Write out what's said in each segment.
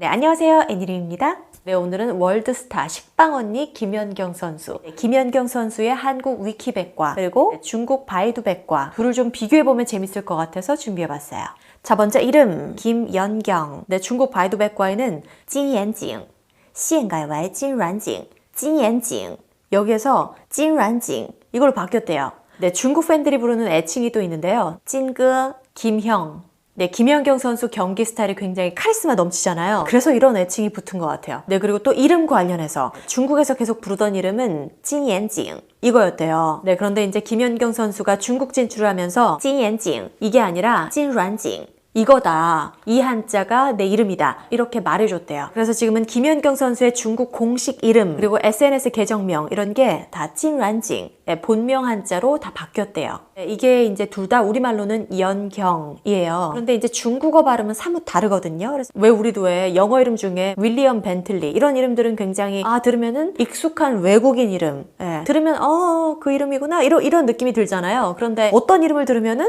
네, 안녕하세요. 애니림입니다. 네, 오늘은 월드스타 식빵 언니 김연경 선수. 네, 김연경 선수의 한국 위키백과 그리고 네, 중국 바이두백과 둘을 좀 비교해보면 재밌을 것 같아서 준비해봤어요. 자, 먼저 이름 김연경. 네, 중국 바이두백과에는 찐옌징, 시엔가이와의 찐란징, 찐옌징. 여기에서 찐란징 이걸로 바뀌었대요. 네, 중국 팬들이 부르는 애칭이 또 있는데요. 찐그 김형. 네, 김연경 선수 경기 스타일이 굉장히 카리스마 넘치잖아요. 그래서 이런 애칭이 붙은 것 같아요. 네, 그리고 또 이름 관련해서 중국에서 계속 부르던 이름은 찐옌징 이거였대요. 네, 그런데 이제 김연경 선수가 중국 진출을 하면서 찐옌징 이게 아니라 찐란징 이거다. 이 한자가 내 이름이다. 이렇게 말해줬대요. 그래서 지금은 김연경 선수의 중국 공식 이름, 그리고 SNS 계정명, 이런 게 다 찐란징, 네, 본명 한자로 다 바뀌었대요. 네, 이게 이제 둘 다 우리말로는 연경이에요. 그런데 이제 중국어 발음은 사뭇 다르거든요. 그래서 왜 우리도 왜 영어 이름 중에 윌리엄 벤틀리, 이런 이름들은 굉장히, 아, 들으면은 익숙한 외국인 이름, 예, 들으면, 어, 그 이름이구나. 이런, 이런 느낌이 들잖아요. 그런데 어떤 이름을 들으면은,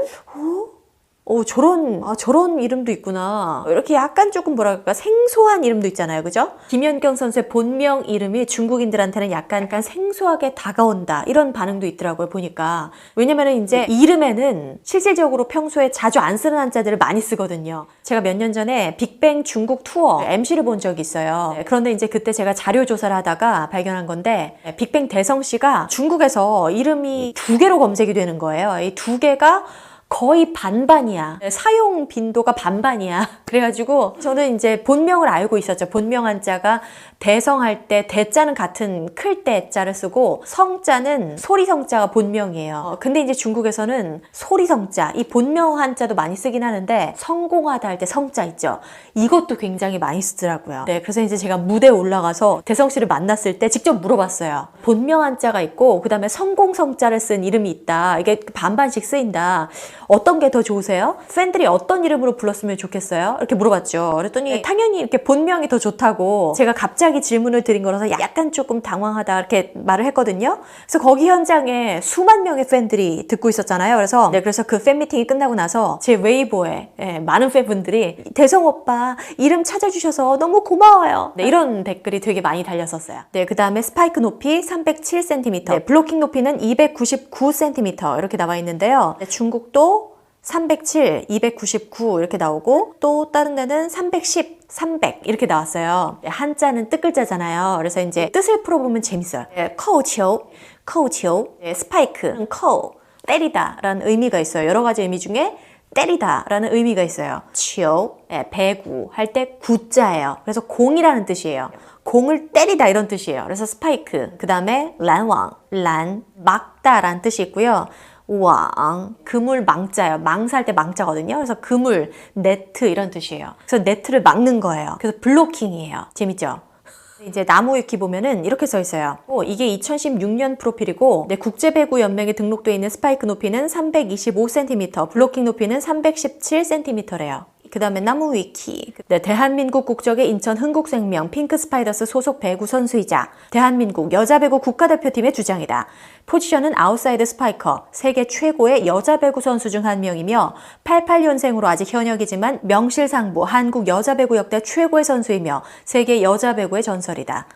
어? 오, 저런, 아, 저런 이름도 있구나. 이렇게 약간 조금 뭐랄까, 생소한 이름도 있잖아요. 그죠? 김연경 선수의 본명 이름이 중국인들한테는 약간, 약간 생소하게 다가온다. 이런 반응도 있더라고요. 보니까. 왜냐면은 이제 이름에는 실질적으로 평소에 자주 안 쓰는 한자들을 많이 쓰거든요. 제가 몇 년 전에 빅뱅 중국 투어 MC를 본 적이 있어요. 네, 그런데 이제 그때 제가 자료 조사를 하다가 발견한 건데, 네, 빅뱅 대성 씨가 중국에서 이름이 두 개로 검색이 되는 거예요. 이 두 개가 거의 반반이야. 사용 빈도가 반반이야. 그래가지고 저는 이제 본명을 알고 있었죠. 본명 한자가 대성할 때 대자는 같은 클 때 자를 쓰고 성자는 소리 성자가 본명이에요. 어, 근데 이제 중국에서는 소리 성자, 이 본명 한자도 많이 쓰긴 하는데 성공하다 할 때 성자 있죠. 이것도 굉장히 많이 쓰더라고요. 네, 그래서 이제 제가 무대에 올라가서 대성 씨를 만났을 때 직접 물어봤어요. 본명 한자가 있고 그 다음에 성공 성자를 쓴 이름이 있다. 이게 반반씩 쓰인다. 어떤 게 더 좋으세요? 팬들이 어떤 이름으로 불렀으면 좋겠어요? 이렇게 물어봤죠. 그랬더니 네, 당연히 이렇게 본명이 더 좋다고 제가 갑자기 질문을 드린 거라서 약간 조금 당황하다 이렇게 말을 했거든요. 그래서 거기 현장에 수만 명의 팬들이 듣고 있었잖아요. 그래서 네, 그래서 그 팬미팅이 끝나고 나서 제 웨이보에 예, 많은 팬분들이 대성 오빠 이름 찾아주셔서 너무 고마워요. 네, 이런 댓글이 되게 많이 달렸었어요. 네, 그 다음에 스파이크 높이 307cm, 네, 블로킹 높이는 299cm 이렇게 나와 있는데요. 네, 중국도 307, 299 이렇게 나오고 또 다른 데는 310, 300 이렇게 나왔어요. 네, 한자는 뜻글자잖아요. 그래서 이제 뜻을 풀어보면 재밌어요. 네, 커우치오, 커우치오, 네, 스파이크, 커우, 때리다 라는 의미가 있어요. 여러 가지 의미 중에 때리다 라는 의미가 있어요. 치오, 네, 배구 할 때 구자예요. 그래서 공이라는 뜻이에요. 공을 때리다 이런 뜻이에요. 그래서 스파이크. 그 다음에 란왕, 란, 막다 라는 뜻이 있고요. 왕, 그물 망자예요. 망살 때 망자거든요. 그래서 그물, 네트 이런 뜻이에요. 그래서 네트를 막는 거예요. 그래서 블로킹이에요. 재밌죠? 이제 나무 위키 보면은 이렇게 써 있어요. 오, 이게 2016년 프로필이고 네, 국제배구 연맹에 등록돼 있는 스파이크 높이는 325cm, 블로킹 높이는 317cm래요. 그 다음에 나무 위키. 네, 대한민국 국적의 인천 흥국생명 핑크 스파이더스 소속 배구 선수이자 대한민국 여자 배구 국가대표팀의 주장이다. 포지션은 아웃사이드 스파이커, 세계 최고의 여자 배구 선수 중 한 명이며 88년생으로 아직 현역이지만 명실상부 한국 여자 배구 역대 최고의 선수이며 세계 여자 배구의 전설이다.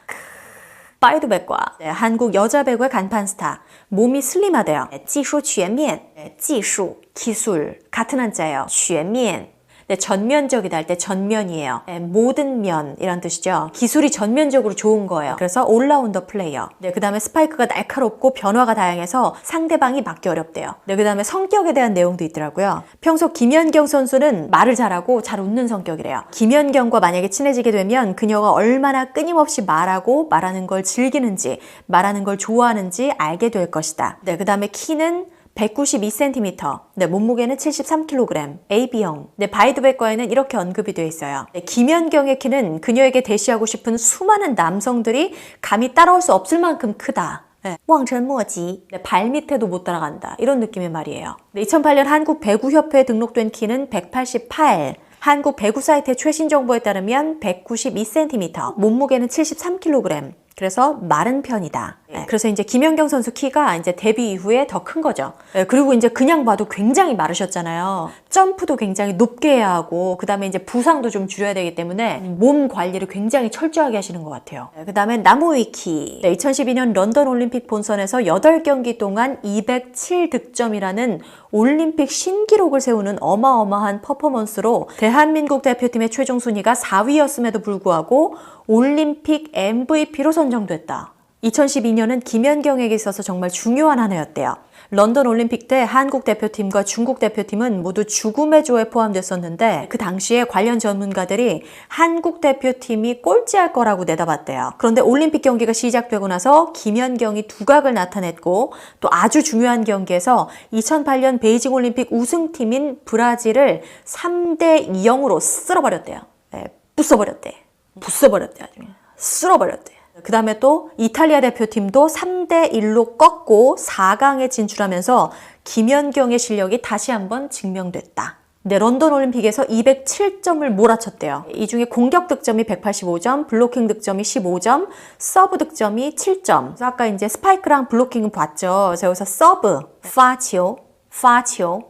파이드백과 네, 한국 여자 배구의 간판 스타 몸이 슬림하대요. 네, 技术全面, 네, 技术, 기술 같은 한자예요. 全面 네, 전면적이다 할 때 전면이에요. 네, 모든 면 이란 뜻이죠. 기술이 전면적으로 좋은 거예요. 그래서 올라운더 플레이어. 네, 그 다음에 스파이크가 날카롭고 변화가 다양해서 상대방이 막기 어렵대요. 네, 그 다음에 성격에 대한 내용도 있더라고요. 평소 김연경 선수는 말을 잘하고 잘 웃는 성격이래요. 김연경과 만약에 친해지게 되면 그녀가 얼마나 끊임없이 말하고 말하는 걸 즐기는지 말하는 걸 좋아하는지 알게 될 것이다. 네, 그 다음에 키는 192cm, 네, 몸무게는 73kg, AB형. 네, 바이드백과에는 이렇게 언급이 되어 있어요. 네, 김연경의 키는 그녀에게 대시하고 싶은 수많은 남성들이 감히 따라올 수 없을 만큼 크다. 네, 왕천모지. 네, 발 밑에도 못 따라간다. 이런 느낌의 말이에요. 네, 2008년 한국 배구협회에 등록된 키는 188. 한국 배구 사이트의 최신 정보에 따르면 192cm, 몸무게는 73kg. 그래서 마른 편이다. 네, 그래서 이제 김연경 선수 키가 이제 데뷔 이후에 더 큰 거죠. 네, 그리고 이제 그냥 봐도 굉장히 마르셨잖아요. 점프도 굉장히 높게 해야 하고, 그 다음에 이제 부상도 좀 줄여야 되기 때문에 몸 관리를 굉장히 철저하게 하시는 것 같아요. 네, 그 다음에 나무위키. 2012년 런던 올림픽 본선에서 8경기 동안 207득점이라는 올림픽 신기록을 세우는 어마어마한 퍼포먼스로 대한민국 대표팀의 최종 순위가 4위였음에도 불구하고 올림픽 MVP로 선정됐다. 2012년은 김연경에게 있어서 정말 중요한 한 해였대요. 런던 올림픽 때 한국 대표팀과 중국 대표팀은 모두 죽음의 조에 포함됐었는데 그 당시에 관련 전문가들이 한국 대표팀이 꼴찌할 거라고 내다봤대요. 그런데 올림픽 경기가 시작되고 나서 김연경이 두각을 나타냈고 또 아주 중요한 경기에서 2008년 베이징 올림픽 우승팀인 브라질을 3대 0으로 쓸어버렸대요. 네, 부숴버렸대. 부숴버렸대. 아주. 쓸어버렸대. 그 다음에 또 이탈리아 대표팀도 3대 1로 꺾고 4강에 진출하면서 김연경의 실력이 다시 한번 증명됐다. 네, 런던 올림픽에서 207점을 몰아쳤대요. 이 중에 공격 득점이 185점, 블로킹 득점이 15점, 서브 득점이 7점. 그래서 아까 이제 스파이크랑 블로킹은 봤죠. 그래서 여기서 서브, 파치오, 파치오,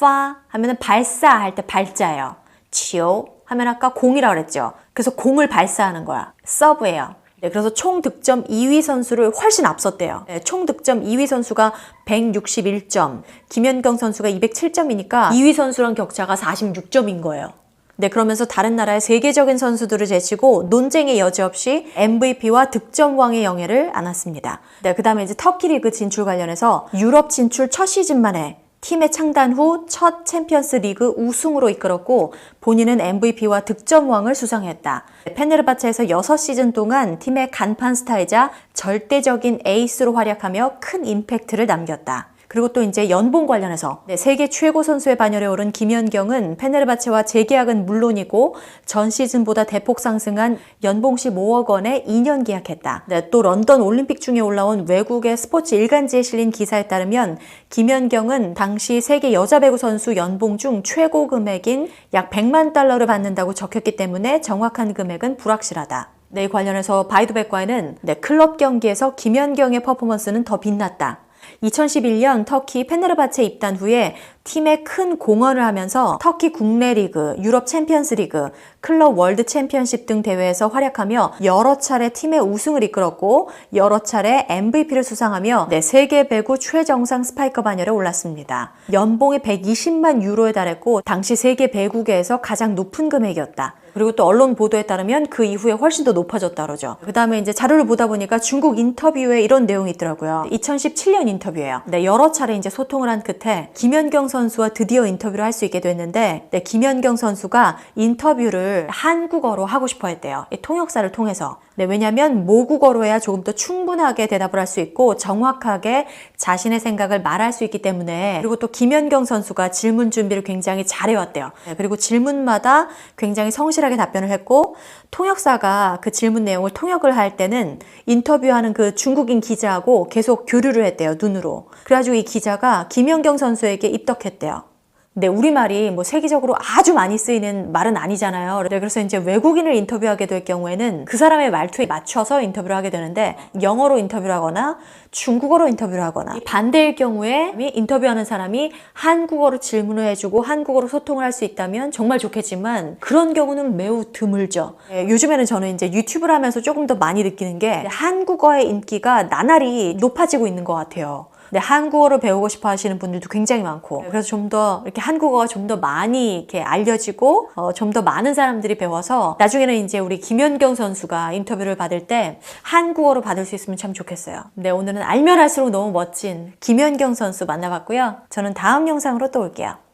파 하면은 발사할 때 발자예요. 치오 하면 아까 공이라고 그랬죠. 그래서 공을 발사하는 거야. 서브예요. 네, 그래서 총 득점 2위 선수를 훨씬 앞섰대요. 네, 총 득점 2위 선수가 161점, 김연경 선수가 207점이니까 2위 선수랑 격차가 46점인 거예요. 네, 그러면서 다른 나라의 세계적인 선수들을 제치고 논쟁의 여지 없이 MVP와 득점왕의 영예를 안았습니다. 네, 그 다음에 이제 터키 리그 진출 관련해서 유럽 진출 첫 시즌 만에 팀의 창단 후 첫 챔피언스 리그 우승으로 이끌었고 본인은 MVP와 득점왕을 수상했다. 페네르바체에서 6시즌 동안 팀의 간판 스타이자 절대적인 에이스로 활약하며 큰 임팩트를 남겼다. 그리고 또 이제 연봉 관련해서 네, 세계 최고 선수의 반열에 오른 김연경은 페네르바체와 재계약은 물론이고 전 시즌보다 대폭 상승한 연봉 15억 원에 2년 계약했다. 네, 또 런던 올림픽 중에 올라온 외국의 스포츠 일간지에 실린 기사에 따르면 김연경은 당시 세계 여자 배구 선수 연봉 중 최고 금액인 약 100만 달러를 받는다고 적혔기 때문에 정확한 금액은 불확실하다. 네, 이 관련해서 바이두백과에는 네, 클럽 경기에서 김연경의 퍼포먼스는 더 빛났다. 2011년 터키 페네르바체 입단 후에 팀에 큰 공헌을 하면서 터키 국내 리그, 유럽 챔피언스 리그, 클럽 월드 챔피언십 등 대회에서 활약하며 여러 차례 팀의 우승을 이끌었고 여러 차례 MVP를 수상하며 네, 세계 배구 최정상 스파이커 반열에 올랐습니다. 연봉이 120만 유로에 달했고 당시 세계 배구계에서 가장 높은 금액이었다. 그리고 또 언론 보도에 따르면 그 이후에 훨씬 더 높아졌다 그러죠. 그 다음에 이제 자료를 보다 보니까 중국 인터뷰에 이런 내용이 있더라고요. 2017년 인터뷰예요. 네, 여러 차례 이제 소통을 한 끝에 김연경 선수와 드디어 인터뷰를 할 수 있게 됐는데 네, 김연경 선수가 인터뷰를 한국어로 하고 싶어 했대요. 이 통역사를 통해서. 네, 왜냐면 모국어로 해야 조금 더 충분하게 대답을 할 수 있고 정확하게 자신의 생각을 말할 수 있기 때문에 그리고 또 김연경 선수가 질문 준비를 굉장히 잘해왔대요. 네, 그리고 질문마다 굉장히 성실하게 답변을 했고 통역사가 그 질문 내용을 통역을 할 때는 인터뷰하는 그 중국인 기자하고 계속 교류를 했대요, 눈으로. 그래가지고 이 기자가 김연경 선수에게 입덕했대요. 근데 우리말이 뭐 세계적으로 아주 많이 쓰이는 말은 아니잖아요. 네, 그래서 이제 외국인을 인터뷰하게 될 경우에는 그 사람의 말투에 맞춰서 인터뷰를 하게 되는데 영어로 인터뷰를 하거나 중국어로 인터뷰를 하거나 이 반대일 경우에 인터뷰하는 사람이 한국어로 질문을 해주고 한국어로 소통을 할 수 있다면 정말 좋겠지만 그런 경우는 매우 드물죠. 예, 요즘에는 저는 이제 유튜브를 하면서 조금 더 많이 느끼는 게 한국어의 인기가 나날이 높아지고 있는 것 같아요. 네, 한국어를 배우고 싶어 하시는 분들도 굉장히 많고 그래서 좀 더 이렇게 한국어가 좀 더 많이 이렇게 알려지고 어, 좀 더 많은 사람들이 배워서 나중에는 이제 우리 김연경 선수가 인터뷰를 받을 때 한국어로 받을 수 있으면 참 좋겠어요. 네, 오늘은 알면 할수록 너무 멋진 김연경 선수 만나봤고요. 저는 다음 영상으로 또 올게요.